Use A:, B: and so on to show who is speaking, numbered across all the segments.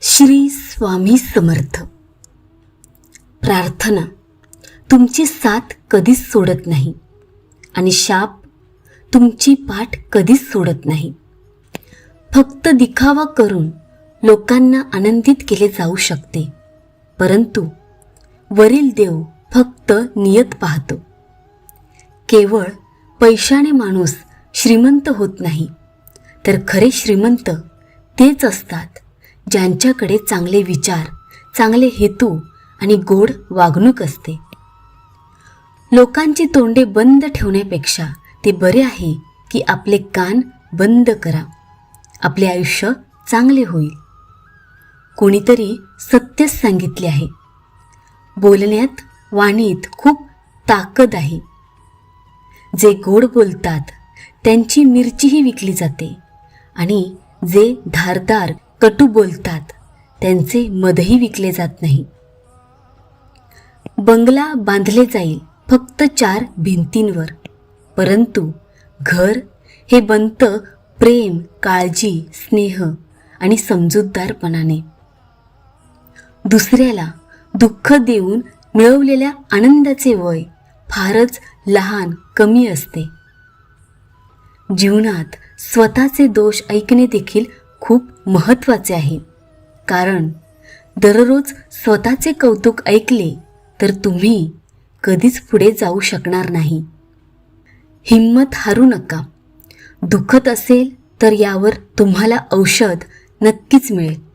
A: श्री स्वामी समर्थ. प्रार्थना. तुमची साथ कधीच सोडत नाही आणि शाप तुमची पाठ कधीच सोडत नाही. फक्त दिखावा करून लोकांना आनंदित केले जाऊ शकते परंतु वरील देव फक्त नियत पाहतो. केवळ पैशाने माणूस श्रीमंत होत नाही तर खरे श्रीमंत तेच असतात ज्यांच्याकडे चांगले विचार चांगले हेतू आणि गोड वागणूक असते. लोकांची तोंडे बंद ठेवण्यापेक्षा ते बरे आहे की आपले कान बंद करा. आपले आयुष्य चांगले होईल. कोणीतरी सत्यच सांगितले आहे. बोलण्यात वाणीत खूप ताकद आहे. जे गोड बोलतात त्यांची मिरचीही विकली जाते आणि जे धारदार कटू बोलतात. त्यांचे मधही विकले जात नाही. बंगला बांधले जाईल फक्त चार भिंतींवर. परंतु घर हे बनतं प्रेम काळजी स्नेह आणि समजूतदारपणाने. दुसऱ्याला दुःख देऊन मिळवलेल्या आनंदाचे वय फारच लहान कमी असते. जीवनात स्वतःचे दोष ऐकणे देखील खूप महत्त्वाचे आहे. कारण दररोज स्वतःचे कौतुक ऐकले तर तुम्ही कधीच पुढे जाऊ शकणार नाही. हिंमत हारू नका. दुखत असेल तर यावर तुम्हाला औषध नक्कीच मिळेल.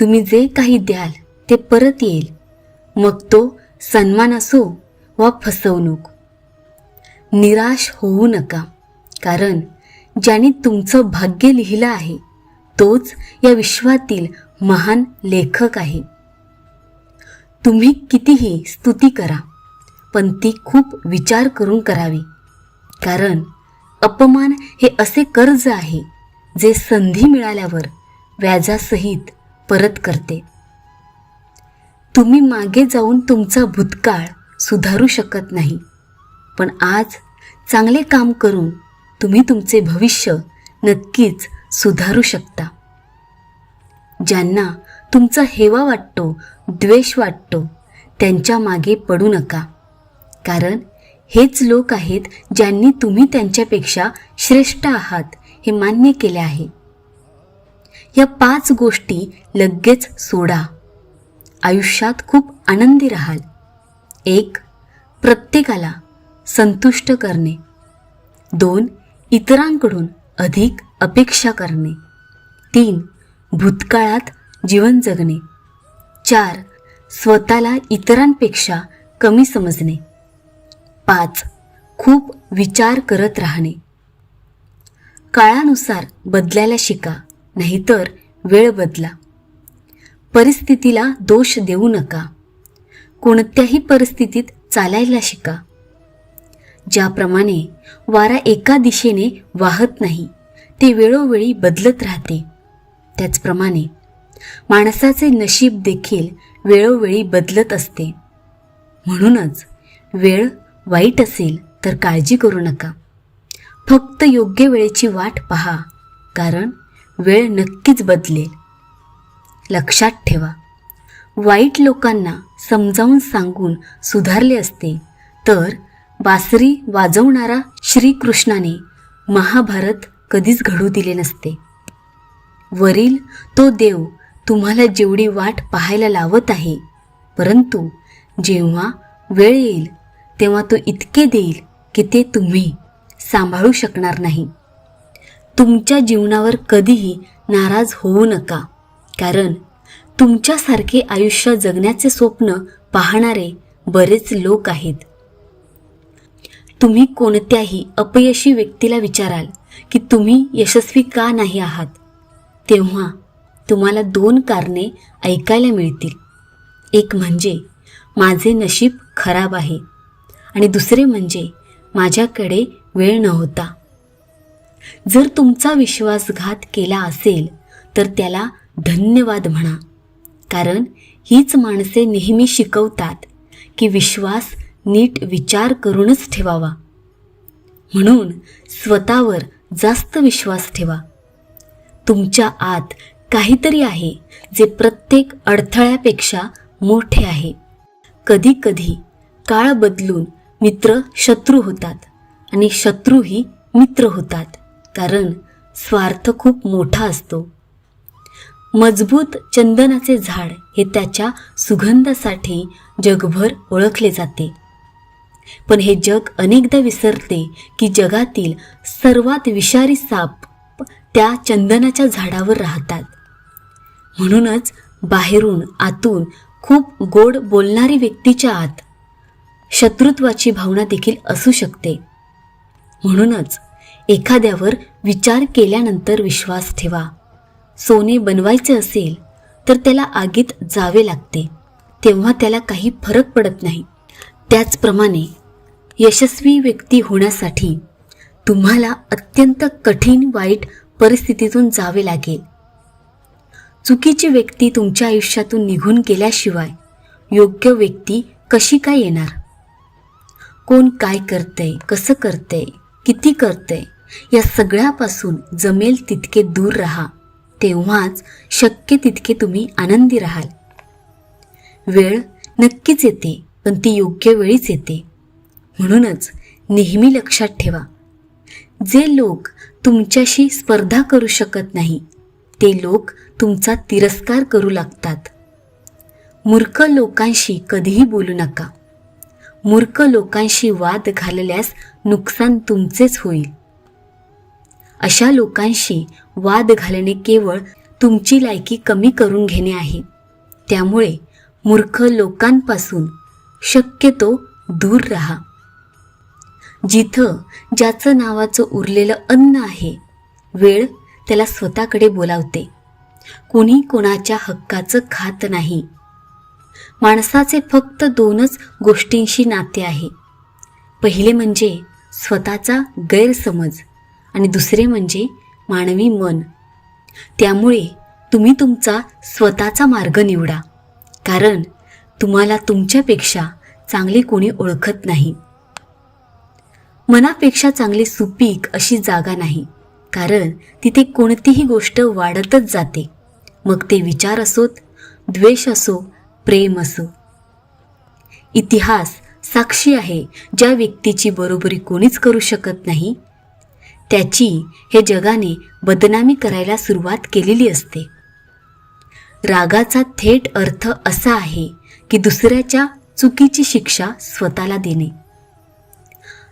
A: तुम्ही जे काही द्याल ते परत येईल. मग तो सन्मान असो वा फसवणूक. निराश होऊ नका. कारण ज्याने तुमचं भाग्य लिहिलं आहे तोच या विश्वातील महान लेखक आहे. तुम्ही कितीही स्तुती करा पण ती खूप विचार करून करावी. कारण अपमान हे असे कर्ज आहे जे संधी मिळाल्यावर व्याजासहित परत करते. तुम्ही मागे जाऊन तुमचा भूतकाळ सुधारू शकत नाही पण आज चांगले काम करून तुम्ही तुमचे भविष्य नक्कीच सुधारू शकता. ज्यांना तुमचा हेवा वाटतो द्वेष वाटतो त्यांच्या मागे पडू नका. कारण हेच लोक आहेत ज्यांनी तुम्ही त्यांच्यापेक्षा श्रेष्ठ आहात हे मान्य केले आहे. या पाच गोष्टी लगेच सोडा. आयुष्यात खूप आनंदी राहाल. एक प्रत्येकाला संतुष्ट करणे. दोन इतरांकडून अधिक अपेक्षा करणे. तीन भूतकाळात जीवन जगणे. चार स्वतःला इतरांपेक्षा कमी समजणे. पाच खूप विचार करत राहणे. काळानुसार बदलायला शिका नाहीतर वेळ बदला. परिस्थितीला दोष देऊ नका. कोणत्याही परिस्थितीत चालायला शिका. ज्याप्रमाणे वारा एका दिशेने वाहत नाही ते वेळोवेळी बदलत राहते. त्याचप्रमाणे माणसाचे नशीब देखील वेळोवेळी बदलत असते. म्हणूनच वेळ वाईट असेल तर काळजी करू नका. फक्त योग्य वेळेची वाट पहा कारण वेळ नक्कीच बदलेल. लक्षात ठेवा वाईट लोकांना समजावून सांगून सुधारले असते तर बासरी वाजवणारा श्रीकृष्णाने महाभारत कधीच घडू दिले नसते. वरील तो देव तुम्हाला जेवढी वाट पाहायला लावत आहे. परंतु जेव्हा वेळ येईल तेव्हा तो इतके देईल की ते तुम्ही सांभाळू शकणार नाही. तुमच्या जीवनावर कधीही नाराज होऊ नका कारण तुमच्यासारखे आयुष्य जगण्याचे स्वप्न पाहणारे बरेच लोक आहेत. तुम्ही कोणत्याही अपयशी व्यक्तीला विचाराल की तुम्ही यशस्वी का नाही आहात. तेव्हा तुम्हाला दोन कारणे ऐकायला मिळतील. एक म्हणजे माझे नशीब खराब आहे. आणि दुसरे म्हणजे माझ्याकडे वेळ नव्हता. जर तुमचा विश्वासघात केला असेल तर त्याला धन्यवाद म्हणा. कारण हीच माणसे नेहमी शिकवतात की विश्वास नीट विचार करूनच ठेवावा. म्हणून स्वतःवर जास्त विश्वास ठेवा. तुमच्या आत काहीतरी आहे जे प्रत्येक अडथळ्यापेक्षा मोठे आहे. कधी कधी काळ बदलून मित्र शत्रू होतात आणि शत्रूही मित्र होतात कारण स्वार्थ खूप मोठा असतो. मजबूत चंदनाचे झाड हे त्याच्या सुगंधासाठी जगभर ओळखले जाते. पण हे जग अनेकदा विसरते की जगातील सर्वात विषारी साप त्या चंदनाच्या झाडावर राहतात. म्हणूनच बाहेरून आतून खूप गोड बोलणारी व्यक्तीच्या आत शत्रुत्वाची भावना देखील असू शकते. म्हणूनच एखाद्यावर विचार केल्यानंतर विश्वास ठेवा. सोने बनवायचे असेल तर त्याला आगीत जावे लागते. तेव्हा त्याला काही फरक पडत नाही. त्याचप्रमाणे यशस्वी व्यक्ती होण्यासाठी तुम्हाला अत्यंत कठीण वाईट परिस्थितीतून जावे लागेल. चुकीची व्यक्ती तुमच्या आयुष्यातून निघून गेल्याशिवाय योग्य व्यक्ती कशी काय येणार? कोण काय करतंय कसं करतंय किती करतंय या सगळ्यापासून जमेल तितके दूर राहा. तेव्हाच शक्य तितके तुम्ही आनंदी राहाल. वेळ नक्कीच येते पण ती योग्य वेळीच येते. म्हणूनच नेहमी लक्षात ठेवा जे लोक तुमच्याशी स्पर्धा करू शकत नाही ते लोक तुमचा तिरस्कार करू लागतात. मूर्ख लोकांशी कधीही बोलू नका. मूर्ख लोकांशी वाद घालल्यास नुकसान तुमचेच होईल. अशा लोकांशी वाद घालणे केवळ तुमची लायकी कमी करून घेणे आहे. त्यामुळे मूर्ख लोकांपासून शक्यतो दूर राहा. जिथं ज्याचं नावाचं उरलेलं अन्न आहे वेळ त्याला स्वतःकडे बोलावते. कोणी कोणाच्या हक्काचं खात नाही. माणसाचे फक्त दोनच गोष्टींशी नाते आहे. पहिले म्हणजे स्वतःचा गैरसमज आणि दुसरे म्हणजे मानवी मन. त्यामुळे तुम्ही तुमचा स्वतःचा मार्ग निवडा. कारण तुम्हाला तुमच्यापेक्षा चांगले कोणी ओळखत नाही. मनापेक्षा चांगली सुपीक अशी जागा नाही कारण तिथे कोणतीही गोष्ट वाढतच जाते. मग ते विचार असोत द्वेष असो प्रेम असो. इतिहास साक्षी आहे ज्या व्यक्तीची बरोबरी कोणीच करू शकत नाही. त्याची हे जगाने बदनामी करायला सुरुवात केलेली असते. रागाचा थेट अर्थ असा आहे की दुसऱ्याच्या चुकीची शिक्षा स्वतःला देणे.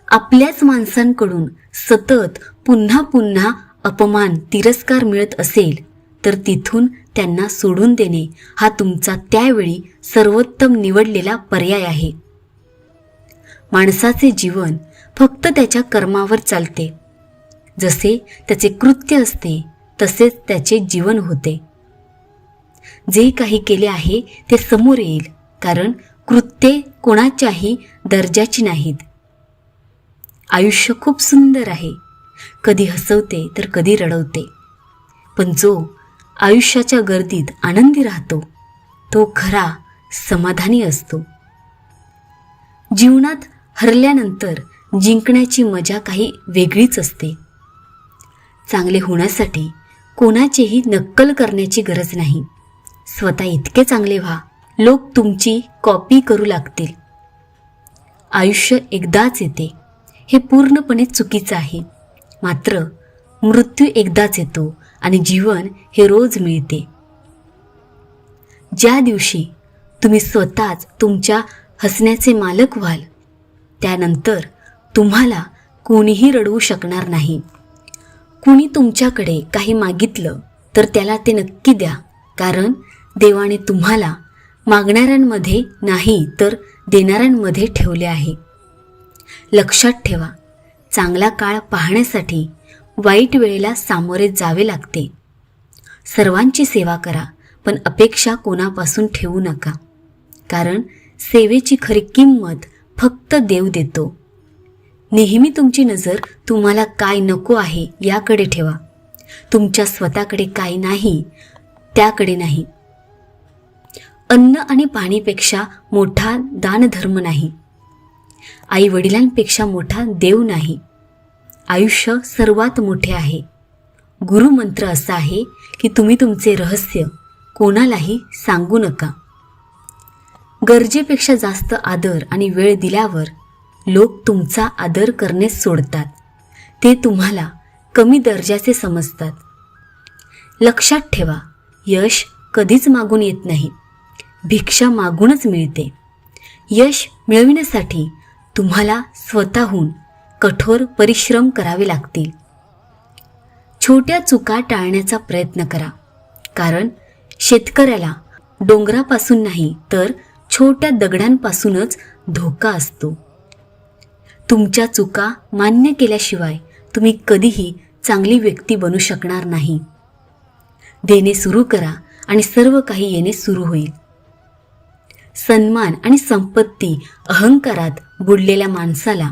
A: आपल्याच माणसांकडून सतत पुन्हा पुन्हा अपमान तिरस्कार मिळत असेल तर तिथून त्यांना सोडून देणे हा तुमचा त्यावेळी सर्वोत्तम निवडलेला पर्याय आहे. माणसाचे जीवन फक्त त्याच्या कर्मावर चालते. जसे त्याचे कृत्य असते तसेच त्याचे जीवन होते. जे काही केले आहे ते समोर येईल कारण कृत्ये कोणाच्याही दर्जाची नाहीत. आयुष्य खूप सुंदर आहे. कधी हसवते तर कधी रडवते. पण जो आयुष्याच्या गर्दीत आनंदी राहतो तो खरा समाधानी असतो. जीवनात हरल्यानंतर जिंकण्याची मजा काही वेगळीच असते. चांगले होण्यासाठी कोणाचीही नक्कल करण्याची गरज नाही. स्वतः इतके चांगले व्हा लोक तुमची कॉपी करू लागतील. आयुष्य एकदाच येते. हे पूर्णपणे चुकीचं आहे. मात्र मृत्यू एकदाच येतो आणि जीवन हे रोज मिळते. ज्या दिवशी तुम्ही स्वतःच तुमच्या हसण्याचे मालक व्हाल त्यानंतर तुम्हाला कोणीही रडवू शकणार नाही. कुणी तुमच्याकडे काही मागितलं तर त्याला ते नक्की द्या. कारण देवाने तुम्हाला मागणाऱ्यांमध्ये नाही तर देणाऱ्यांमध्ये ठेवले आहे. लक्षात ठेवा. चांगला काळ पाहण्यासाठी वाईट वेळेला सामोरे जावे लागते. सर्वांची सेवा करा पण अपेक्षा कोणापासून ठेवू नका. कारण सेवेची खरी किंमत फक्त देव देतो. नेहमी तुमची नजर तुम्हाला काय नको आहे याकडे ठेवा. तुमच्या स्वतःकडे काय नाही त्याकडे नाही. अन्न आणि पाणीपेक्षा मोठा दानधर्म नाही. आई वडिलांपेक्षा मोठा देव नाही. आयुष्य सर्वात मोठे आहे. गुरुमंत्र असा आहे की तुम्ही तुमचे रहस्य कोणालाही सांगू नका. गरजेपेक्षा जास्त आदर आणि वेळ दिल्यावर लोक तुमचा आदर करणेच सोडतात. ते तुम्हाला कमी दर्जाचे समजतात. लक्षात ठेवा यश कधीच मागून येत नाही. भिक्षा मागूनच मिळते. यश मिळविण्यासाठी तुम्हाला स्वतःहून कठोर परिश्रम करावे लागतील. छोट्या चुका टाळण्याचा प्रयत्न करा. कारण शेतकऱ्याला डोंगरापासून नाही तर छोट्या दगडांपासूनच धोका असतो. तुमच्या चुका मान्य केल्याशिवाय तुम्ही कधीही चांगली व्यक्ती बनू शकणार नाही. देणे सुरू करा आणि सर्व काही येणे सुरू होईल. सन्मान आणि संपत्ती अहंकारात बुडलेल्या माणसाला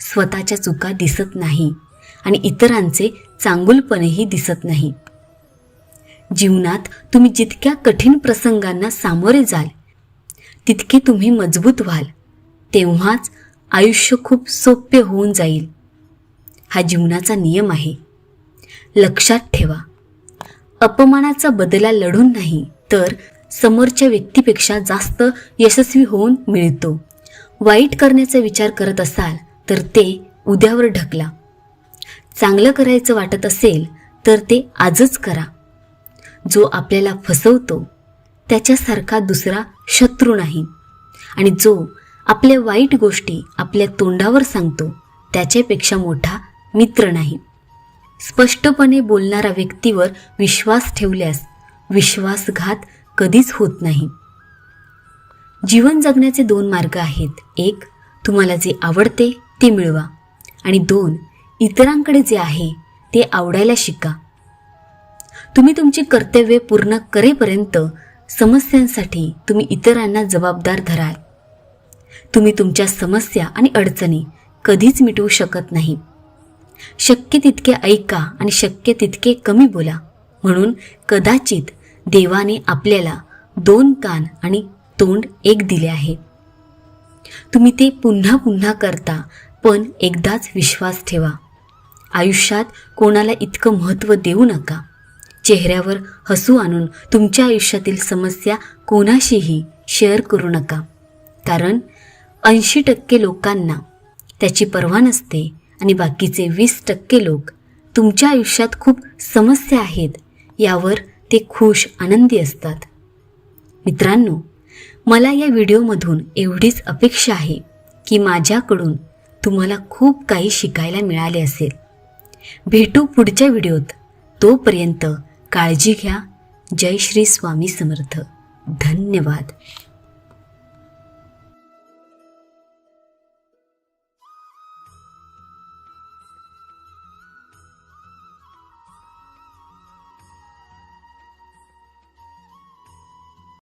A: स्वतःच्या चुका दिसत नाही आणि इतरांचे चांगुलपणही दिसत नाही. जीवनात तुम्ही जितक्या कठीण प्रसंगांना सामोरे जाल तितके तुम्ही मजबूत व्हाल तेव्हाच आयुष्य खूप सोपे होऊन जाईल. हा जीवनाचा नियम आहे. लक्षात ठेवा. अपमानाचा बदला लढून नाही तर समोरच्या व्यक्तीपेक्षा जास्त यशस्वी होऊन मिळतो. वाईट करण्याचा विचार करत असाल तर ते उद्यावर ढकला. चांगलं करायचं वाटत असेल तर ते आजच करा. जो आपल्याला फसवतो त्याच्यासारखा दुसरा शत्रू नाही. आणि जो आपल्या वाईट गोष्टी आपल्या तोंडावर सांगतो त्याच्यापेक्षा मोठा मित्र नाही. स्पष्टपणे बोलणाऱ्या व्यक्तीवर विश्वास ठेवल्यास विश्वासघात कधीच होत नाही. जीवन जगण्याचे दोन मार्ग आहेत. एक तुम्हाला जे आवडते ते मिळवा. आणि दोन इतरांकडे जे आहे ते आवडायला शिका. तुम्ही तुमची कर्तव्ये पूर्ण करेपर्यंत समस्यांसाठी तुम्ही इतरांना जबाबदार धराल. तुम्ही तुमच्या समस्या आणि अडचणी कधीच मिटवू शकत नाही. शक्य तितके ऐका आणि शक्य तितके कमी बोला. म्हणून कदाचित देवाने आपल्याला दोन कान आणि तोंड एक दिले आहे. तुम्ही ते पुन्हा पुन्हा करता पण एकदाच विश्वास ठेवा. आयुष्यात कोणाला इतकं महत्त्व देऊ नका. चेहऱ्यावर हसू आणून तुमच्या आयुष्यातील समस्या कोणाशीही शेअर करू नका. कारण ऐंशी टक्के लोकांना त्याची पर्वा नसते आणि बाकीचे वीस टक्के लोक तुमच्या आयुष्यात खूप समस्या आहेत यावर ते खुश आनंदी असतात. मित्रांनो मला या व्हिडिओमधून एवढीच अपेक्षा आहे की माझ्याकडून तुम्हाला खूप काही शिकायला मिळाले असेल. भेटू पुढच्या व्हिडिओत. तोपर्यंत काळजी घ्या. जय श्री स्वामी समर्थ. धन्यवाद.